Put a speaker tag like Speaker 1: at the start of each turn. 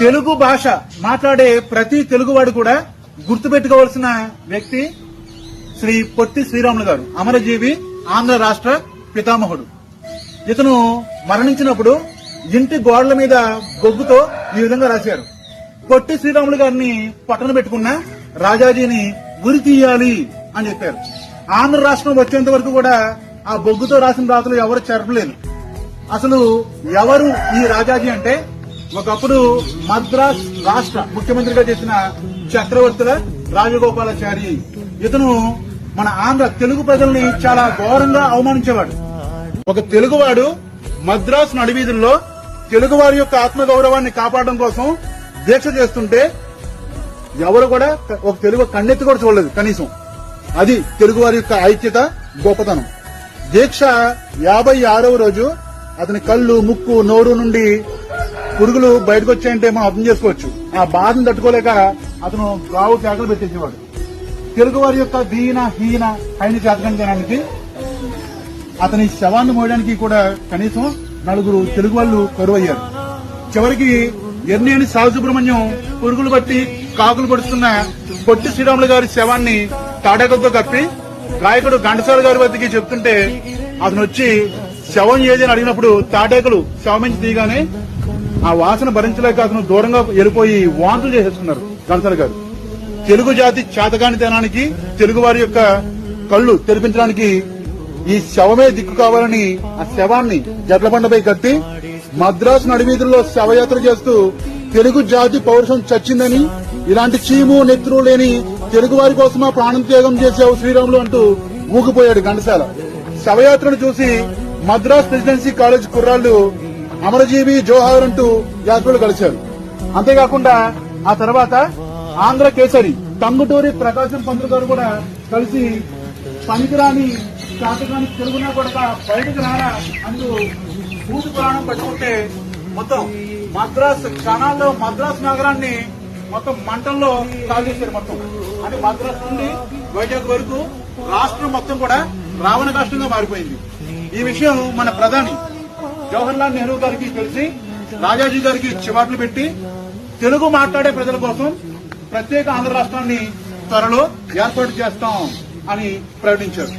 Speaker 1: తెలుగు భాష మాట్లాడే ప్రతి తెలుగువాడు కూడా గుర్తుపెట్టుకోవాల్సిన వ్యక్తి శ్రీ పొట్టి శ్రీరాములు గారు అమరజీవి ఆంధ్ర రాష్ట్ర పితామహుడు. ఇతను మరణించినప్పుడు ఇంటి గోడల మీద బొగ్గుతో ఈ విధంగా రాశారు. పొట్టి శ్రీరాములు గారిని పట్టణ పెట్టుకున్న రాజాజీని ఉరి తీయాలి అని చెప్పారు. ఆంధ్ర రాష్ట్రం వచ్చేంత వరకు కూడా ఆ బొగ్గుతో రాసిన రాతలు ఎవరు చెరపలేదు అసలు ఎవరు ఈ రాజాజీ అంటే? ఒకప్పుడు మద్రాస్ రాష్ట్ర ముఖ్యమంత్రిగా చేసిన చక్రవర్తుల రాజగోపాలాచారి. ఇతను మన ఆంధ్ర తెలుగు ప్రజల్ని చాలా ఘోరంగా అవమానించేవాడు. ఒక తెలుగువాడు మద్రాస్ నడివీధుల్లో తెలుగువారి యొక్క ఆత్మగౌరవాన్ని కాపాడడం కోసం దీక్ష చేస్తుంటే ఎవరు కూడా ఒక తెలుగు కన్నెత్తి కూడా చూడలేదు కనీసం. అది తెలుగువారి యొక్క ఐక్యత గొప్పతనం. దీక్ష యాభై ఆరవ రోజు అతని కళ్ళు ముక్కు నోరు నుండి పురుగులు బయటకు వచ్చాయంటే మనం అర్థం చేసుకోవచ్చు. ఆ బాధను తట్టుకోలేక అతను గావు కేకలు పెట్టేసేవాడు. తెలుగు వారి యొక్క దీన హీన హైన చేతకంజనానికి అతని శవాన్ని మోయడానికి కూడా కనీసం నలుగురు తెలుగు వాళ్ళు కరువయ్యారు. చివరికి ఎర్నేని సాగుసుబ్రహ్మణ్యం పురుగులు బట్టి కాకులు పడుతున్న పొట్టి శ్రీరాములు గారి శవాన్ని తాటాకులతో కప్పి గాయకుడు ఘంటసాల గారి వద్దకి చెప్తుంటే అతను వచ్చి శవం ఏది? అని అడిగినప్పుడు తాటేకలు శవం నుంచి తీయగానే ఆ వాసన భరించలేక అతను దూరంగా వెళ్ళిపోయి వాంతులు చేసేస్తున్నారు ఘంటసాల గారు. తెలుగు జాతి చేతగానితనానికి తెలుగు వారి యొక్క కళ్ళు తెరిపించడానికి ఈ శవమే దిక్కు కావాలని ఆ శవాన్ని జట్లబండపై కట్టి మద్రాసు నడివీధుల్లో శవయాత్ర చేస్తూ తెలుగు జాతి పౌరుషం చచ్చిందని ఇలాంటి చీము నెత్తురు లేని తెలుగు వారి కోసమా ప్రాణం త్యాగం చేసావు శ్రీరాములు అంటూ ఊగిపోయాడు ఘంటసాల. శవయాత్రను చూసి మద్రాస్ ప్రెసిడెన్సీ కాలేజ్ కుర్రాళ్ళు అమరజీవి జోహార్ అంటూ యాత్రలు కలిశారు అంతేకాకుండా ఆ తర్వాత ఆంధ్ర కేసరి టంగుటూరి ప్రకాశం పంతులు గారు కూడా కలిసి పనికిరాని శాతకానికి తిరుగునా కూడా బయటకు రారా అంటూ పూజ ప్రాణం పట్టుకుంటే మొత్తం మద్రాస్ క్షణాల్లో మద్రాస్ నగరాన్ని మొత్తం మంటల్లో కాల్చేశారు మొత్తం. అంటే మద్రాస్ నుండి వైజాగ్ వరకు రాష్ట్రం మొత్తం కూడా రావణ రాష్ట్రంగా మారిపోయింది. ఈ విషయం మన ప్రధాని జవహర్ లాల్ నెహ్రూ గారికి తెలిసి రాజాజీ గారికి చివాట్లు పెట్టి తెలుగు మాట్లాడే ప్రజల కోసం ప్రత్యేక ఆంధ్ర రాష్ట్రాన్ని త్వరలో ఏర్పాటు చేస్తాం అని ప్రకటించారు.